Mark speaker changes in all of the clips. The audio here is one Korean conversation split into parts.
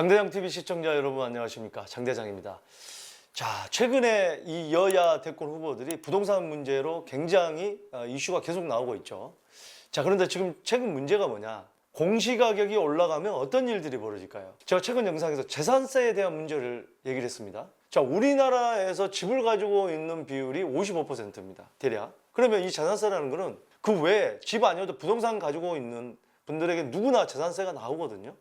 Speaker 1: 장대장 TV 시청자 여러분 안녕하십니까 장대장입니다. 자 최근에 이 여야 대권 후보들이 부동산 문제로 굉장히 어, 이슈가 계속 나오고 있죠. 자 그런데 지금 최근 문제가 뭐냐? 공시가격이 올라가면 어떤 일들이 벌어질까요? 제가 최근 영상에서 재산세에 대한 문제를 얘기를 했습니다. 자 우리나라에서 집을 가지고 있는 비율이 55%입니다. 대략. 그러면 이 재산세라는 거는 그 외에 집 아니어도 부동산 가지고 있는 분들에게 누구나 재산세가 나오거든요.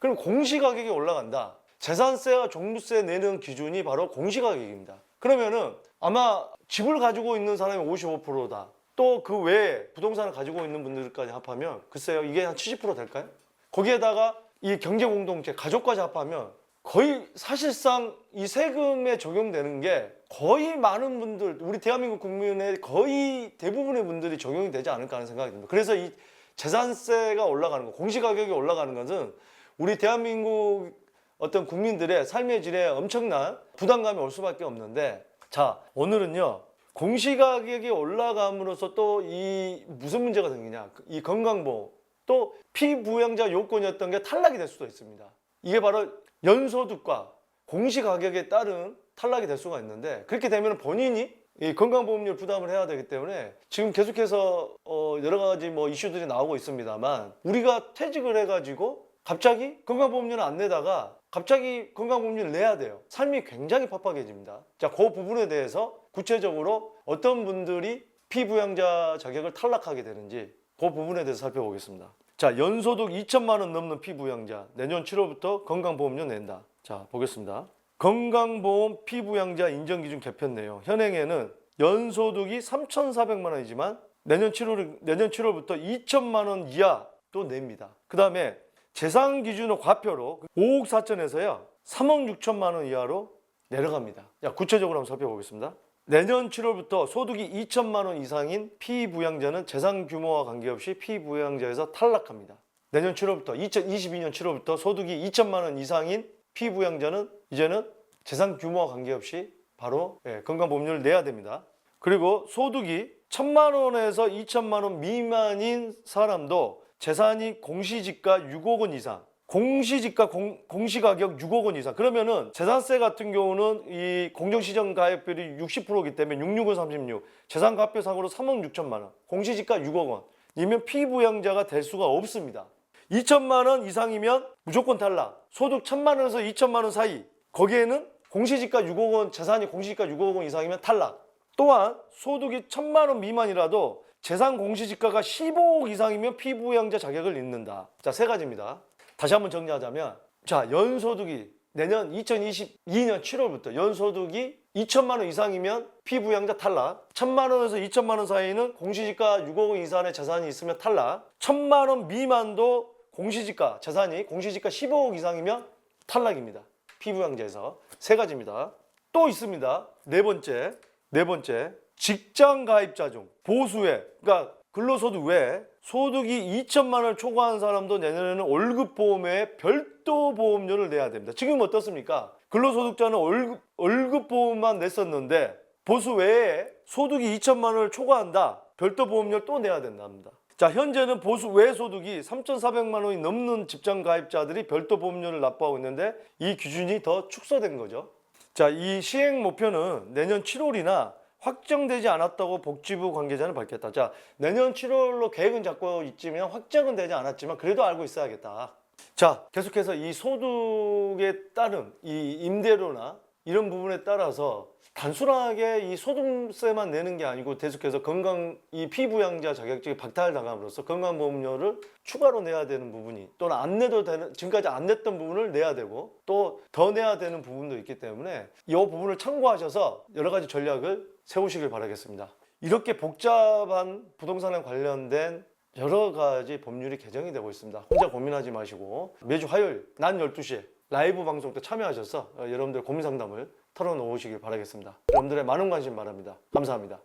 Speaker 1: 그럼 공시가격이 올라간다. 재산세와 종부세 내는 기준이 바로 공시가격입니다. 그러면은 아마 집을 가지고 있는 사람이 55%다. 또 그 외에 부동산을 가지고 있는 분들까지 합하면 글쎄요 이게 한 70% 될까요? 거기에다가 이 경제공동체 가족까지 합하면 거의 사실상 이 세금에 적용되는 게 거의 많은 분들 우리 대한민국 국민의 거의 대부분의 분들이 적용이 되지 않을까 하는 생각이 듭니다. 그래서 이 재산세가 올라가는 거, 공시가격이 올라가는 것은 우리 대한민국 어떤 국민들의 삶의 질에 엄청난 부담감이 올 수밖에 없는데 자 오늘은요 공시가격이 올라감으로써 또 이 무슨 문제가 생기냐 이 건강보험 또 피부양자 요건이었던 게 탈락이 될 수도 있습니다 이게 바로 연소득과 공시가격에 따른 탈락이 될 수가 있는데 그렇게 되면 본인이 이 건강보험료 부담을 해야 되기 때문에 지금 계속해서 어 여러 가지 뭐 이슈들이 나오고 있습니다만 우리가 퇴직을 해가지고 갑자기 건강보험료를 안 내다가 갑자기 건강보험료를 내야 돼요. 삶이 굉장히 팍팍해집니다. 자, 그 부분에 대해서 구체적으로 어떤 분들이 피부양자 자격을 탈락하게 되는지 그 부분에 대해서 살펴보겠습니다. 자, 연소득 2천만 원 넘는 피부양자 내년 7월부터 건강보험료 낸다. 자, 보겠습니다. 건강보험 피부양자 인정기준 개편 내용. 현행에는 연소득이 3,400만 원이지만 내년 7월 내년 7월부터 2천만 원 이하 또 냅니다. 그 다음에 재산 기준으로 과표로 5억 4천에서요 3억 6천만 원 이하로 내려갑니다. 자, 구체적으로 한번 살펴보겠습니다. 내년 7월부터 소득이 2천만 원 이상인 피부양자는 재산 규모와 관계없이 피부양자에서 탈락합니다. 내년 7월부터 2022년 7월부터 소득이 2천만 원 이상인 피부양자는 이제는 재산 규모와 관계없이 바로 예, 건강보험료를 내야 됩니다. 그리고 소득이 1천만 원에서 2천만 원 미만인 사람도 재산이 공시지가 6억 원 이상 공시지가 공, 공시가격 6억 원 이상. 그러면은 재산세 같은 경우는 이 공정시장 가액비율이 60%이기 때문에 66은 36 재산가표상으로 3억 6천만 원. 공시지가 6억 원. 이면 피부양자가 될 수가 없습니다. 2천만 원 이상이면 무조건 탈락 소득 1천만 원에서 2천만 원 사이. 거기에는 공시지가 6억 원 재산이 공시지가 6억 원 이상이면 탈락 또한 소득이 1천만 원 미만이라도 재산 공시지가가 15억 이상이면 피부양자 자격을 잃는다. 자, 세 가지입니다. 다시 한번 정리하자면 자, 연소득이 내년 2022년 7월부터 연소득이 2천만 원 이상이면 피부양자 탈락. 1천만 원에서 2천만 원 사이는 공시지가 6억 원 이상의 재산이 있으면 탈락. 1천만 원 미만도 공시지가 재산이 공시지가 15억 이상이면 탈락입니다. 피부양자에서 세 가지입니다. 또 있습니다. 네 번째. 네 번째. 직장 가입자 중 보수의 그러니까 근로소득 외에 소득이 2천만 원을 초과한 사람도 내년에는 월급 보험에 별도 보험료를 내야 됩니다. 지금 어떻습니까? 근로소득자는 월급, 월급 보험만 냈었는데 보수 외에 소득이 2천만 원을 초과한다. 별도 보험료 또 내야 된답니다. 자, 현재는 보수 외 소득이 3,400만 원이 넘는 직장 가입자들이 별도 보험료를 납부하고 있는데 이 기준이 더 축소된 거죠. 자, 이 시행 목표는 내년 7월이나 확정되지 않았다고 복지부 관계자는 밝혔다. 자, 내년 7월로 계획은 잡고 있지만 확정은 되지 않았지만 그래도 알고 있어야겠다. 자, 계속해서 이 소득에 따른 이 임대료나 이런 부분에 따라서 단순하게 이 소득세만 내는 게 아니고 계속해서 건강 이 피부양자 자격증이 박탈당함으로써 건강보험료를 추가로 내야 되는 부분이 또는 안 내도 되는 지금까지 안 냈던 부분을 내야 되고 또 더 내야 되는 부분도 있기 때문에 이 부분을 참고하셔서 여러 가지 전략을 세우시길 바라겠습니다. 이렇게 복잡한 부동산에 관련된 여러 가지 법률이 개정이 되고 있습니다. 혼자 고민하지 마시고 매주 화요일 낮 12시에 라이브 방송 때 참여하셔서 어, 여러분들 고민 상담을 털어놓으시길 바라겠습니다. 여러분들의 많은 관심 바랍니다. 감사합니다.